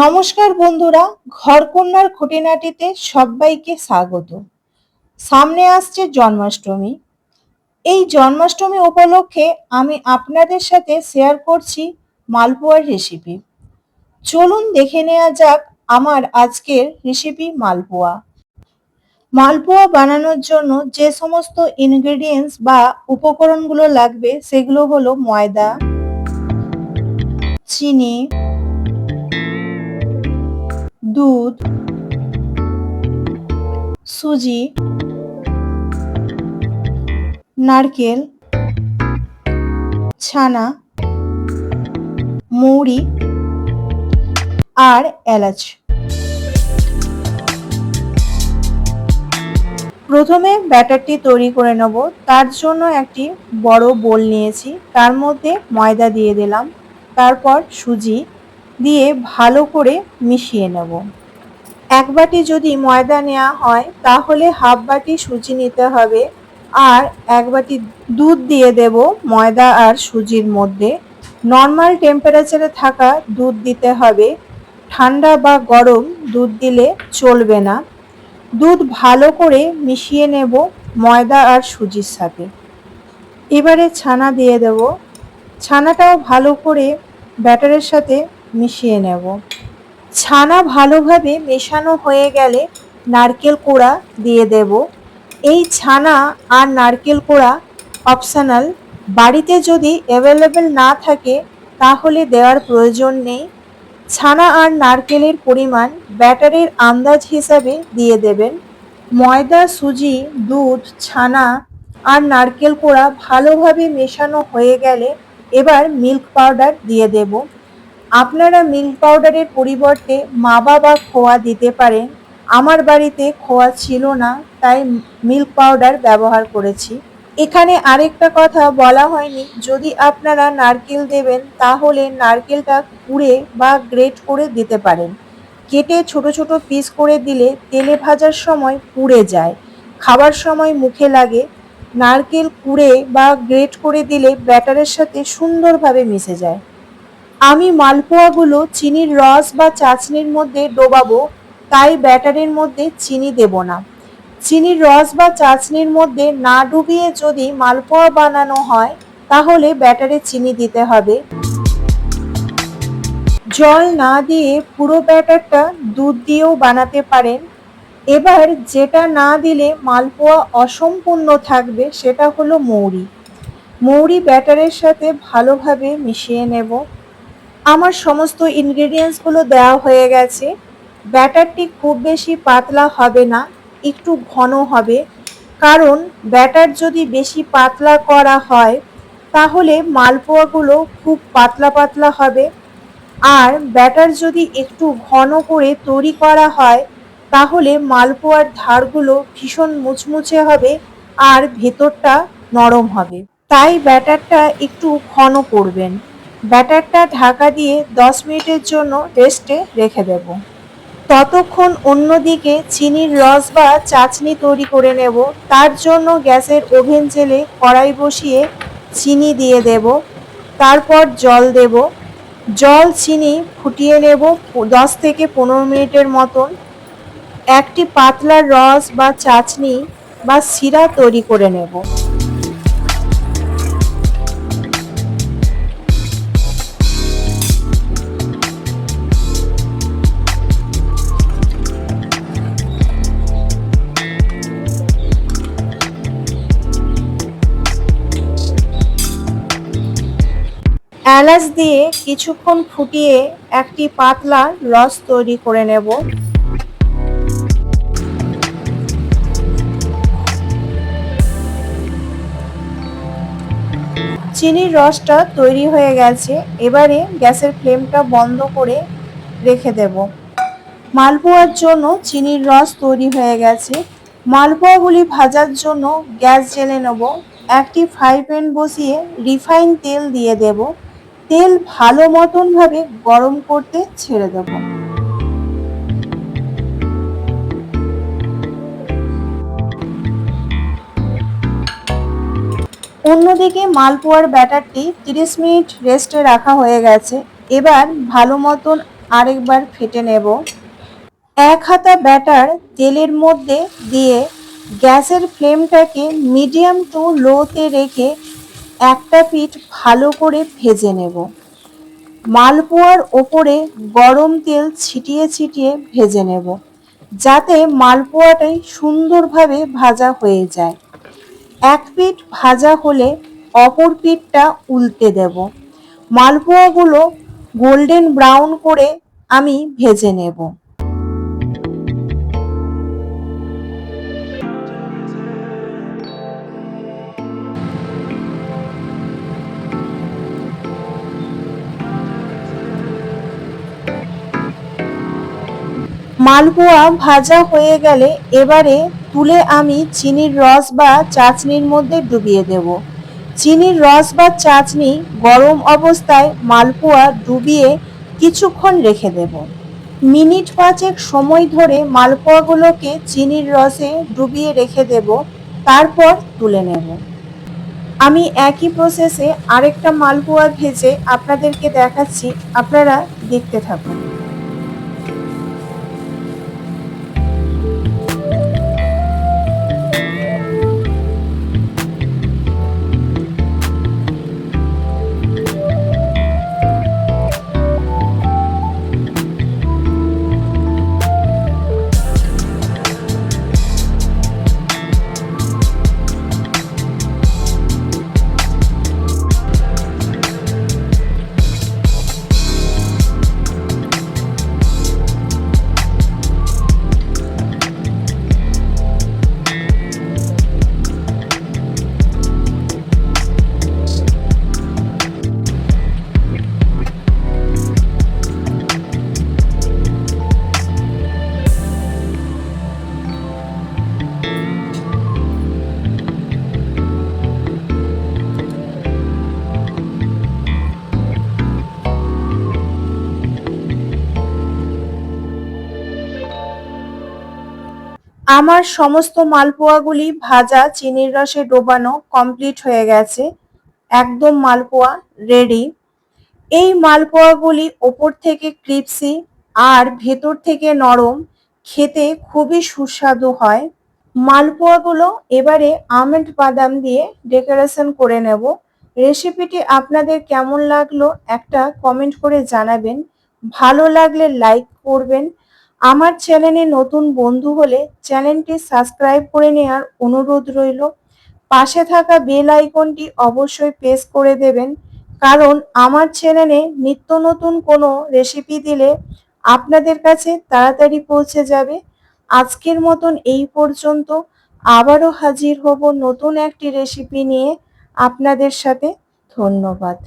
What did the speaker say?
নমস্কার বন্ধুরা, ঘরকন্যার খুঁটিনাটিতে সবাইকে স্বাগত। সামনে আসছে জন্মাষ্টমী। এই জন্মাষ্টমী উপলক্ষে আমি আপনাদের সাথে শেয়ার করছি মালপোয়ার রেসিপি চলুন দেখে নেওয়া যাক আমার আজকের রেসিপি মালপোয়া। মালপোয়া বানানোর জন্য যে সমস্ত ইনগ্রেডিয়েন্টস বা উপকরণগুলো লাগবে, সেগুলো হলো ময়দা, চিনি দুধ, সুজি, নারকেল, ছানা, মৌরি আর এলাচ। প্রথমে ব্যাটারটি তৈরি করে নেব। তার জন্য একটি বড় বোল নিয়েছি। তার মধ্যে ময়দা দিয়ে দিলাম। তারপর সুজি দিয়ে ভালো করে মিশিয়ে নেব। এক বাটি যদি ময়দা নেওয়া হয়, তাহলে হাফ বাটি সুজি নিতে হবে। আর এক বাটি দুধ দিয়ে দেব ময়দা আর সুজির মধ্যে। নর্মাল টেম্পারেচারে থাকা দুধ দিতে হবে। ঠান্ডা বা গরম দুধ দিলে চলবে না। দুধ ভালো করে মিশিয়ে নেব ময়দা আর সুজির সাথে। এবারে ছানা দিয়ে দেব। ছানাটাও ভালো করে ব্যাটারের সাথে মিশিয়ে নেব। ছানা ভালোভাবে মেশানো হয়ে গেলে নারকেল কোড়া দিয়ে দেব। এই ছানা আর নারকেল কোড়া অপশনাল বাড়িতে যদি অ্যাভেলেবেল না থাকে, তাহলে দেওয়ার প্রয়োজন নেই। ছানা আর নারকেলের পরিমাণ ব্যাটারের আন্দাজ হিসাবে দিয়ে দেবেন। ময়দা, সুজি, দুধ, ছানা আর নারকেল কোড়া ভালোভাবে মেশানো হয়ে গেলে এবার মিল্ক পাউডার দিয়ে দেব। আপনারা মিল্ক পাউডারের পরিবর্তে মাবা বা খোয়া দিতে পারেন। আমার বাড়িতে খোয়া ছিল না, তাই মিল্ক পাউডার ব্যবহার করেছি। এখানে আরেকটা কথা বলা হয়নি। যদি আপনারা নারকেল দেবেন, তাহলে নারকেলটা কুড়ে বা গ্রেট করে দিতে পারেন। কেটে ছোট ছোট পিস করে দিলে তেলে ভাজার সময় পুড়ে যায়। খাবার সময় মুখে লাগে। নারকেল কুড়ে বা গ্রেট করে দিলে ব্যাটারের সাথে সুন্দরভাবে মিশে যায়। আমি মালপোয়াগুলো চিনির রস বা চাচনির মধ্যে ডোবাবো, তাই ব্যাটারের মধ্যে চিনি দেব না। চিনির রস বা চাচনির মধ্যে না ডুবিয়ে যদি মালপোয়া বানানো হয়, তাহলে ব্যাটারে চিনি দিতে হবে। জল না দিয়ে পুরো ব্যাটারটা দুধ দিয়েও বানাতে পারেন। এবার যেটা না দিলে মালপোয়া অসম্পূর্ণ থাকবে, সেটা হলো মৌরি। মৌরি ব্যাটারের সাথে ভালোভাবে মিশিয়ে নেব। আমার সমস্ত ইনগ্রেডিয়েন্টসগুলো দেওয়া হয়ে গেছে। ব্যাটারটি খুব বেশি পাতলা হবে না, একটু ঘন হবে। কারণ ব্যাটার যদি বেশি পাতলা করা হয়, তাহলে মালপোয়াগুলো খুব পাতলা পাতলা হবে। আর ব্যাটার যদি একটু ঘন করে তৈরি করা হয়, তাহলে মালপোয়ার ধারগুলো ভীষণ মুচমুচে হবে আর ভেতরটা নরম হবে। তাই ব্যাটারটা একটু ঘন করবেন। ব্যাটারটা ঢাকা দিয়ে দশ মিনিটের জন্য রেস্টে রেখে দেব। ততক্ষণ অন্যদিকে চিনির রস বা চাচনি তৈরি করে নেব। তার জন্য গ্যাসের ওভেন জেলে কড়াই বসিয়ে চিনি দিয়ে দেব। তারপর জল দেব। জল, চিনি ফুটিয়ে নেব দশ থেকে পনেরো মিনিটের মতন। একটি পাতলা রস বা চাচনি বা শিরা তৈরি করে নেব। এলাচ দিয়ে কিছুক্ষণ ফুটিয়ে একটি পাতলা রস তৈরি করে নেব। চিনির রসটা তৈরি হয়ে গেছে, এবারে গ্যাসের ফ্লেমটা বন্ধ করে রেখে দেব। মালপোয়ার জন্য চিনির রস তৈরি হয়ে গেছে। মালপোয়াগুলি ভাজার জন্য গ্যাস জেলে নেব। একটি ফ্রাই প্যান বসিয়ে রিফাইন তেল দিয়ে দেব। তেল ভালো মতনভাবে গরম করতে ছেড়ে দেব। অন্যদিকে মালপোয়ার ব্যাটারটি তিরিশ মিনিট রেস্টে রাখা হয়ে গেছে। এবার ভালো মতন আরেকবার ফেটে নেব। এক হাতা ব্যাটার তেলের মধ্যে দিয়ে গ্যাসের ফ্লেমটাকে মিডিয়াম টু লোতে রেখে একটা পিঠ ভালো করে ভেজে নেব। মালপোয়ার ওপরে গরম তেল ছিটিয়ে ছিটিয়ে ভেজে নেব, যাতে মালপোয়াটাই সুন্দরভাবে ভাজা হয়ে যায়। এক পিঠ ভাজা হলে অপর পিঠটা উল্টে দেব। মালপোয়াগুলো গোল্ডেন ব্রাউন করে আমি ভেজে নেব। মালপোয়া ভাজা হয়ে গেলে এবারে তুলে আমি চিনির রস বা চাচনির মধ্যে ডুবিয়ে দেব। চিনির রস বা চাচনি গরম অবস্থায় মালপোয়া ডুবিয়ে কিছুক্ষণ রেখে দেব। মিনিট পাঁচেক সময় ধরে মালপোয়াগুলোকে চিনির রসে ডুবিয়ে রেখে দেব, তারপর তুলে নেব। আমি একই প্রসেসে আরেকটা মালপোয়া ভেজে আপনাদেরকে দেখাচ্ছি, আপনারা দেখতে থাকুন। আমার সমস্ত মালপোয়াগুলি ভাজা চিনির রসে ডোবানো কমপ্লিট হয়ে গেছে। একদম মালপোয়া রেডি এই মালপোয়াগুলি ওপর থেকে ক্রিপসি আর ভেতর থেকে নরম, খেতে খুবই সুস্বাদু হয়। মালপোয়াগুলো এবারে আমন্ড বাদাম দিয়ে ডেকোরেশন করে নেব। রেসিপিটি আপনাদের কেমন লাগল একটা কমেন্ট করে জানাবেন। ভালো লাগলে লাইক করবেন। আমার চ্যানেলে নতুন বন্ধু হলে চ্যানেলটি সাবস্ক্রাইব করে নেওয়ার অনুরোধ রইল। পাশে থাকা বেল আইকনটি অবশ্যই প্রেস করে দেবেন, কারণ আমার চ্যানেলে নিত্য নতুন কোনো রেসিপি দিলে আপনাদের কাছে তাড়াতাড়ি পৌঁছে যাবে। আজকের মতন এই পর্যন্ত। আবারও হাজির হব নতুন একটি রেসিপি নিয়ে। আপনাদের সাথে ধন্যবাদ।